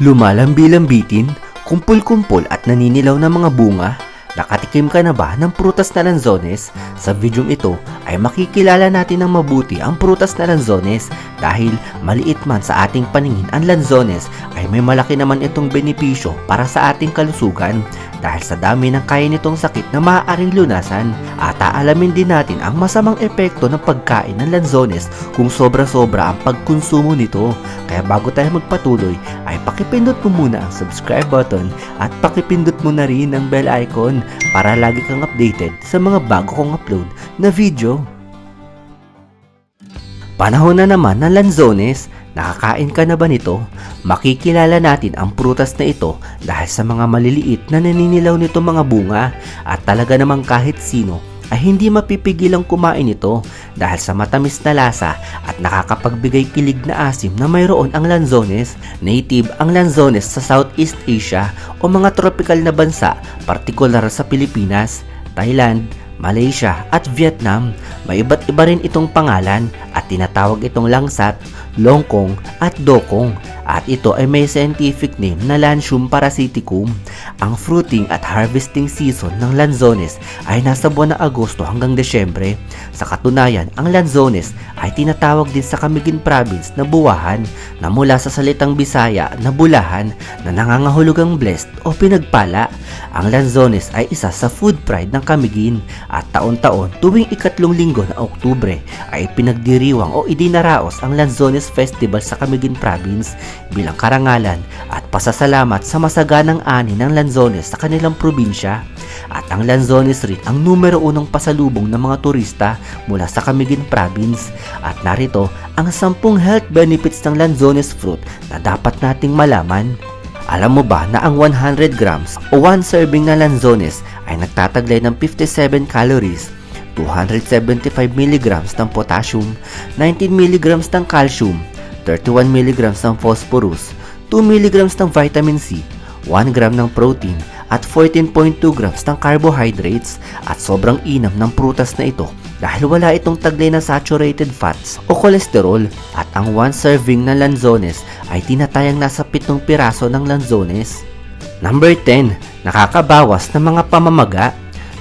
Lumalambi-lambitin, kumpul-kumpol at naninilaw na mga bunga. Nakatikim ka na ba ng prutas na lanzones? Sa videong ito ay makikilala natin ng mabuti ang prutas na lanzones dahil maliit man sa ating paningin ang lanzones ay may malaki naman itong benepisyo para sa ating kalusugan dahil sa dami ng kaya nitong sakit na maaaring lunasan at aalamin din natin ang masamang epekto ng pagkain ng lanzones kung sobra-sobra ang pagkonsumo nito. Kaya bago tayo magpatuloy ay pakipindot mo muna ang subscribe button at pakipindot mo na rin ang bell icon para lagi kang updated sa mga bago kong upload na video. Panahon na naman ng lanzones. Nakakain ka na ba nito? Makikilala natin ang prutas na ito dahil sa mga maliliit na naninilaw nito mga bunga at talaga namang kahit sino ay hindi mapipigilang kumain ito dahil sa matamis na lasa at nakakapagbigay kilig na asim na mayroon ang lanzones. Native ang lanzones sa Southeast Asia o mga tropical na bansa, partikular sa Pilipinas, Thailand, Malaysia at Vietnam. May iba't iba rin itong pangalan at tinatawag itong langsat, longkong at dokong at ito ay may scientific name na Lantium parasiticum. Ang fruiting at harvesting season ng lanzones ay nasa buwan ng Agosto hanggang Desyembre. Sa katunayan, ang lanzones ay tinatawag din sa Camiguin Province na buwahan na mula sa salitang Bisaya na bulahan na nangangahulugang blessed o pinagpala. Ang lanzones ay isa sa food pride ng Camiguin at taon-taon tuwing ikatlong linggo ng Oktubre ay pinagdiriwang o idinaraos ang Lanzones Festival sa Camiguin Province bilang karangalan at pasasalamat sa masaganang ani ng Lanzones sa kanilang probinsya. At ang Lanzones rin ang numero unong pasalubong ng mga turista mula sa Camiguin Province. At narito ang 10 health benefits ng Lanzones fruit na dapat nating malaman. Alam mo ba na ang 100 grams o 1 serving na lanzones ay nagtataglay ng 57 calories, 275 mg ng potassium, 19 mg ng calcium, 31 mg ng phosphorus, 2 mg ng vitamin C, 1 gram ng protein, at 14.2 grams ng carbohydrates at sobrang inam ng prutas na ito dahil wala itong taglay na saturated fats o kolesterol at ang 1 serving ng lanzones ay tinatayang nasa 7 piraso ng lanzones. Number 10, nakakabawas ng mga pamamaga.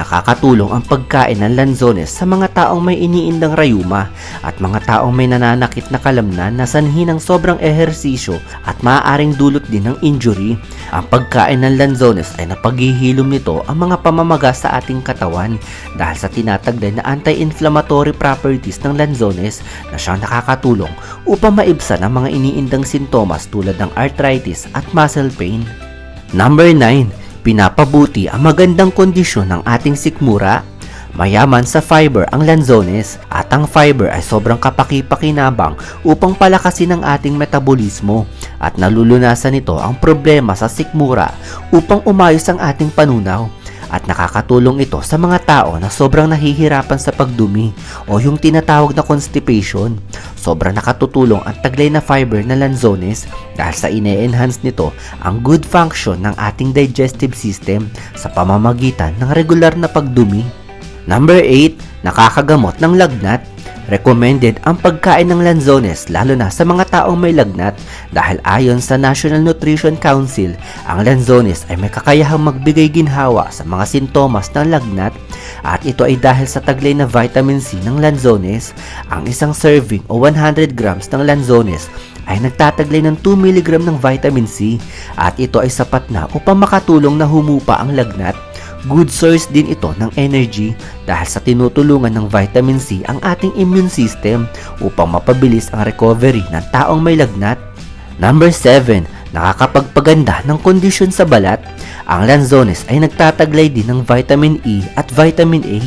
Nakakatulong ang pagkain ng lanzones sa mga taong may iniindang rayuma at mga taong may nananakit na kalamnan na sanhi ng sobrang ehersisyo at maaaring dulot din ng injury. Ang pagkain ng lanzones ay napaghihilom nito ang mga pamamaga sa ating katawan dahil sa tinataglay na anti-inflammatory properties ng lanzones na siyang nakakatulong upang maibsan ang mga iniindang sintomas tulad ng arthritis at muscle pain. Number 9, pinapabuti ang magandang kondisyon ng ating sikmura. Mayaman sa fiber ang lanzones at ang fiber ay sobrang kapaki-pakinabang upang palakasin ang ating metabolismo at nalulunasan nito ang problema sa sikmura upang umayos ang ating panunaw at nakakatulong ito sa mga tao na sobrang nahihirapan sa pagdumi o yung tinatawag na constipation. Sobrang nakatutulong ang taglay na fiber na lanzones dahil sa ine-enhance nito ang good function ng ating digestive system sa pamamagitan ng regular na pagdumi. Number 8, nakakagamot ng lagnat. Recommended ang pagkain ng lanzones lalo na sa mga taong may lagnat. Dahil ayon sa National Nutrition Council, ang lanzones ay may kakayahang magbigay ginhawa sa mga sintomas ng lagnat. At ito ay dahil sa taglay na vitamin C ng lanzones. Ang isang serving o 100 grams ng lanzones ay nagtataglay ng 2 mg ng vitamin C. At ito ay sapat na upang makatulong na humupa ang lagnat Good source din ito ng energy dahil sa tinutulungan ng vitamin C ang ating immune system upang mapabilis ang recovery ng taong may lagnat. Number 7, nakakapagpaganda ng kondisyon sa balat. Ang lanzones ay nagtataglay din ng vitamin E at vitamin A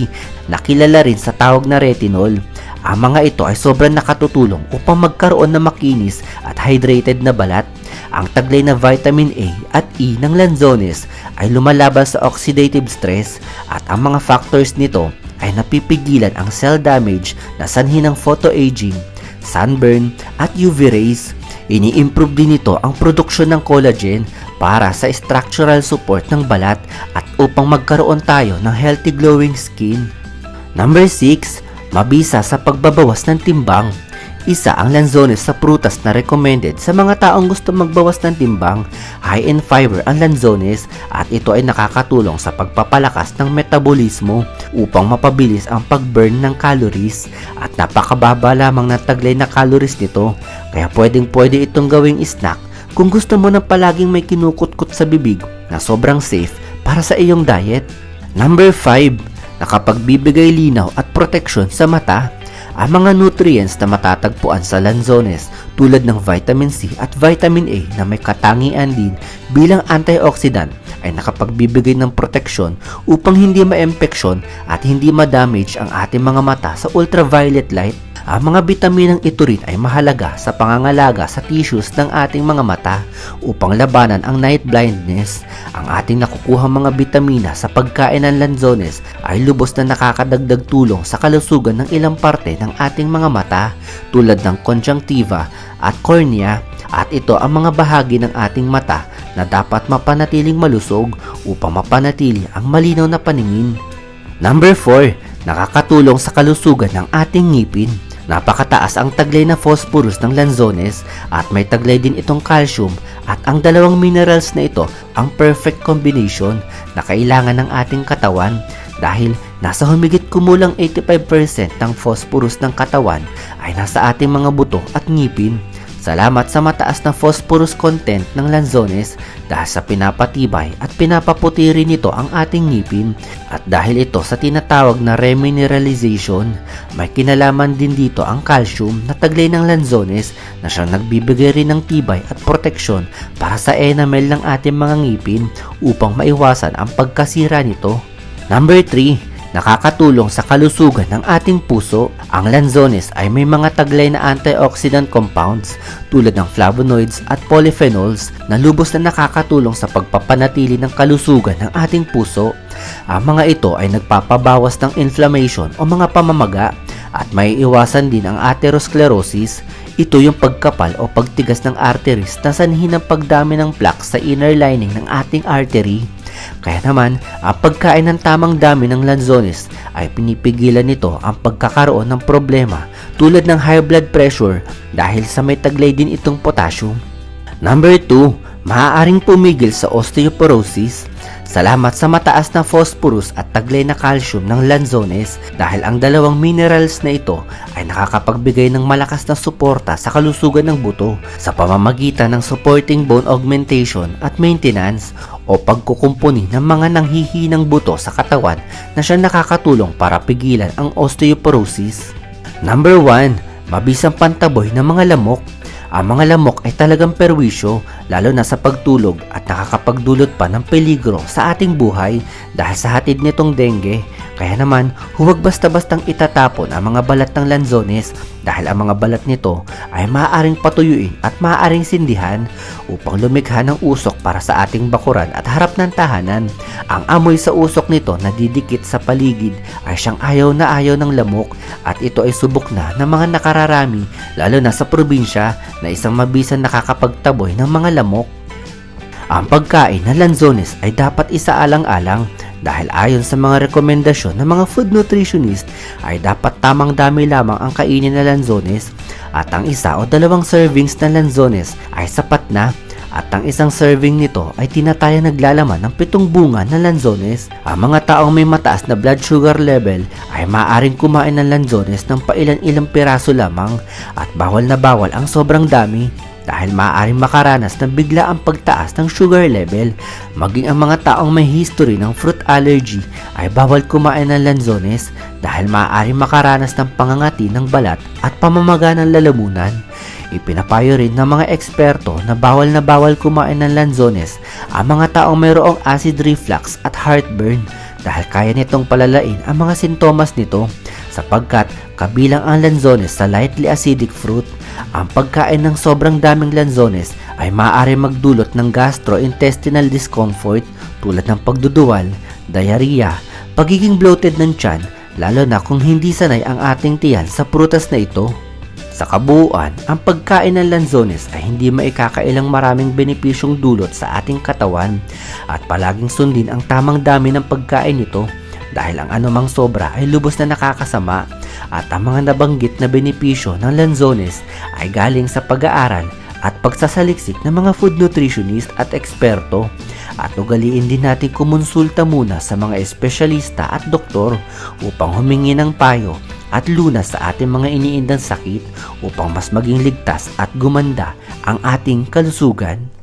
na kilala rin sa tawag na retinol. Ang mga ito ay sobrang nakatutulong upang magkaroon ng makinis at hydrated na balat. Ang taglay na vitamin A at E ng lanzones ay lumalaban sa oxidative stress at ang mga factors nito ay napipigilan ang cell damage na sanhi ng photoaging, sunburn at UV rays. Ini-improve din nito ang produksyon ng collagen para sa structural support ng balat at upang magkaroon tayo ng healthy glowing skin. Number 6, mabisa sa pagbabawas ng timbang. Isa ang lanzones sa prutas na recommended sa mga taong gusto magbawas ng timbang. High in fiber ang lanzones at ito ay nakakatulong sa pagpapalakas ng metabolismo upang mapabilis ang pag-burn ng calories at napakababa lamang ng taglay na calories nito. Kaya pwedeng pwede itong gawing snack kung gusto mo na palaging may kinukutkot sa bibig na sobrang safe para sa iyong diet. Number 5. Nakapagbibigay linaw at proteksyon sa mata. Ang mga nutrients na matatagpuan sa lanzones tulad ng vitamin C at vitamin A na may katangian din bilang antioxidant ay nakapagbibigay ng proteksyon upang hindi ma-impeksyon at hindi ma-damage ang ating mga mata sa ultraviolet light. Ang mga bitaminang ito rin ay mahalaga sa pangangalaga sa tissues ng ating mga mata upang labanan ang night blindness. Ang ating nakukuha mga bitamina sa pagkain ng lanzones ay lubos na nakakadagdag tulong sa kalusugan ng ilang parte ng ating mga mata tulad ng conjunctiva at cornea at ito ang mga bahagi ng ating mata na dapat mapanatiling malusog upang mapanatili ang malinaw na paningin. Number 4, nakakatulong sa kalusugan ng ating ngipin. Napakataas ang taglay na phosphorus ng lanzones at may taglay din itong calcium at ang dalawang minerals na ito ang perfect combination na kailangan ng ating katawan dahil nasa humigit kumulang 85% ng phosphorus ng katawan ay nasa ating mga buto at ngipin. Salamat sa mataas na phosphorus content ng lanzones dahil sa pinapatibay at pinapaputi rin nito ang ating ngipin at dahil ito sa tinatawag na remineralization, may kinalaman din dito ang calcium na taglay ng lanzones na siyang nagbibigay rin ng tibay at proteksyon para sa enamel ng ating mga ngipin upang maiwasan ang pagkasira nito. Number 3, nakakatulong sa kalusugan ng ating puso. Ang lanzones ay may mga taglay na antioxidant compounds tulad ng flavonoids at polyphenols na lubos na nakakatulong sa pagpapanatili ng kalusugan ng ating puso. Ang mga ito ay nagpapabawas ng inflammation o mga pamamaga at may iwasan din ang atherosclerosis. Ito yung pagkapal o pagtigas ng arteries na sanhi ng pagdami ng plaques sa inner lining ng ating artery. Kaya naman, ang pagkain ng tamang dami ng lanzones ay pinipigilan nito ang pagkakaroon ng problema tulad ng high blood pressure dahil sa may taglay din itong potassium. Number 2, maaaring pumigil sa osteoporosis. Salamat sa mataas na phosphorus at taglay na calcium ng lanzones dahil ang dalawang minerals na ito ay nakakapagbigay ng malakas na suporta sa kalusugan ng buto sa pamamagitan ng supporting bone augmentation at maintenance o pagkukumpuni ng mga nanghihinang buto sa katawan na siya nakakatulong para pigilan ang osteoporosis. Number 1, mabisang pantaboy ng mga lamok. Ang mga lamok ay talagang perwisyo lalo na sa pagtulog at nakakapagdulot pa ng peligro sa ating buhay dahil sa hatid nitong dengue. Kaya naman, huwag basta-bastang itatapon ang mga balat ng lanzones dahil ang mga balat nito ay maaaring patuyuin at maaaring sindihan upang lumikha ng usok para sa ating bakuran at harap ng tahanan. Ang amoy sa usok nito na didikit sa paligid ay siyang ayaw na ayaw ng lamok at ito ay subok na ng mga nakararami lalo na sa probinsya na isang mabisan nakakapagtaboy ng mga lamok. Ang pagkain ng lanzones ay dapat isaalang-alang dahil ayon sa mga rekomendasyon ng mga food nutritionist ay dapat tamang dami lamang ang kainin na lanzones at ang isa o dalawang servings ng lanzones ay sapat na at ang isang serving nito ay tinataya naglalaman ng pitong bunga ng lanzones. Ang mga taong may mataas na blood sugar level ay maaaring kumain ng lanzones ng pailan-ilang piraso lamang at bawal na bawal ang sobrang dami dahil maaaring makaranas ng bigla ang pagtaas ng sugar level. Maging ang mga taong may history ng fruit allergy ay bawal kumain ng lanzones dahil maaaring makaranas ng pangangati ng balat at pamamaga ng lalamunan. Ipinapayo rin ng mga eksperto na bawal na bawal kumain ng lanzones ang mga taong mayroong acid reflux at heartburn dahil kaya nitong palalain ang mga sintomas nito sapagkat kabilang ang lanzones sa lightly acidic fruit. Ang pagkain ng sobrang daming lanzones ay maaari magdulot ng gastrointestinal discomfort tulad ng pagduduwal, diarrhea, pagiging bloated ng tiyan, lalo na kung hindi sanay ang ating tiyan sa prutas na ito. Sa kabuuan, ang pagkain ng lanzones ay hindi maikakailang maraming benepisyong dulot sa ating katawan at palaging sundin ang tamang dami ng pagkain nito dahil ang anumang sobra ay lubos na nakakasama at ang mga nabanggit na benepisyo ng lanzones ay galing sa pag-aaral at pagsasaliksik ng mga food nutritionist at eksperto. At ugaliin din natin kumonsulta muna sa mga espesyalista at doktor upang humingi ng payo at lunas sa ating mga iniindang sakit upang mas maging ligtas at gumanda ang ating kalusugan.